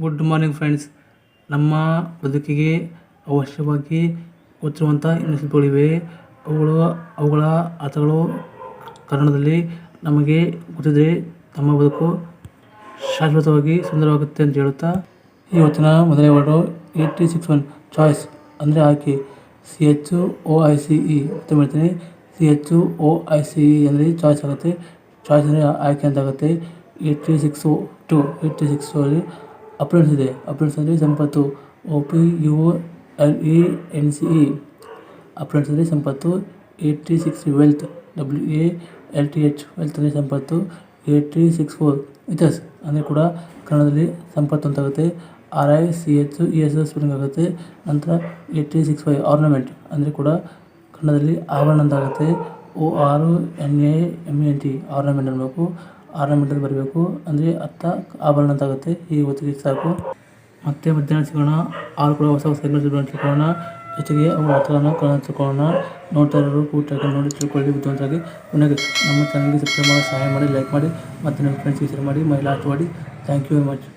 Good morning friends ನಮ್ಮ ಬದುಕಿಗೆ ಅವಶ್ಯವಾಗಿ ಗೊತ್ತಿರುವಂಥ ಶಿಲ್ಪಗಳಿವೆ ಅವುಗಳು, ಅವುಗಳ ಅರ್ಥಗಳು ಕನ್ನಡದಲ್ಲಿ ನಮಗೆ ಗೊತ್ತಿದ್ದರೆ ತಮ್ಮ ಬದುಕು ಶಾಶ್ವತವಾಗಿ ಸುಂದರವಾಗುತ್ತೆ ಅಂತ ಹೇಳುತ್ತಾ. ಇವತ್ತಿನ ಮೊದಲನೇ word eighty six one choice ಅಂದರೆ ಆಯ್ಕೆ. C H O I C E ಅಂತ ಮಾಡ್ತೀನಿ. C H O I C E ಅಂದರೆ ಚಾಯ್ಸ್ ಆಗುತ್ತೆ. ಚಾಯ್ಸ್ ಅಂದರೆ ಆಯ್ಕೆ ಅಂತ ಆಗುತ್ತೆ. Eight three six two eighty six ಅಲ್ಲಿ ಅಪ್ರೆಂಟ್ಸ್ ಇದೆ. ಅಪ್ರೆಂಟ್ಸ್ ಅಂದರೆ ಸಂಪತ್ತು. O P U L E N C E opulence ಅಂದರೆ ಸಂಪತ್ತು. Eight three six wealth W A L T H wealth ಅಂದರೆ ಸಂಪತ್ತು. ಏಟ್ ತ್ರೀ ಸಿಕ್ಸ್ ಫೋರ್ ಇತಸ್ ಅಂದರೆ ಕೂಡ ಕನ್ನಡದಲ್ಲಿ ಸಂಪತ್ತು ಅಂತಾಗುತ್ತೆ R I C H E S S spelling ಆಗುತ್ತೆ. ನಂತರ ತ್ರೀ ಸಿಕ್ಸ್ ಫೈವ್ ಆರ್ನಮೆಂಟ್ ಅಂದರೆ ಕೂಡ ಕನ್ನಡದಲ್ಲಿ ಆಭರಣ ಅಂತಾಗುತ್ತೆ O R N A M N T ornament ಅನ್ನಬೇಕು ಆರ್ನಮೆಂಟ್ ಮೀಟರ್ ಬರಬೇಕು. ಅಂದರೆ ಅರ್ಥ ಆಭರಣ ಅಂತಾಗುತ್ತೆ ಈ ಹೊತ್ತಿಗೆ ಸಾಕು. ಮತ್ತೆ ಮಧ್ಯಾಹ್ನ ಸಿಗೋಣ ಆರು ಕೂಡ ಹೊಸ ಹೊಸ ತಿಳ್ಕೊಳ್ಳೋಣ ಜೊತೆಗೆ ಅವರು ಕನ್ನಡ ತಿಳ್ಕೊಳ್ಳೋಣ ನೋಡ್ತಾ ಇರೋರು ಪೂರ್ತಿಯಾಗಿ ನೋಡಿ ತಿಳ್ಕೊಳ್ಳಿ ಬುದ್ಧಿವಂತರಾಗಿ. ಪುನಃ ನಮ್ಮ ಚಾನಲ್ಗೆ ಸಬ್ಸ್ಕ್ರೈಬ್ ಮಾಡಿ, ಸಹಾಯ ಮಾಡಿ ಲೈಕ್ ಮಾಡಿ, ಮತ್ತು ನಿಮ್ಮ ಫ್ರೆಂಡ್ಸ್ಗೆ ಶೇರ್ ಮಾಡಿ ಮೈ ಲಾಸ್ಟ್ ಮಾಡಿ. Thank you very much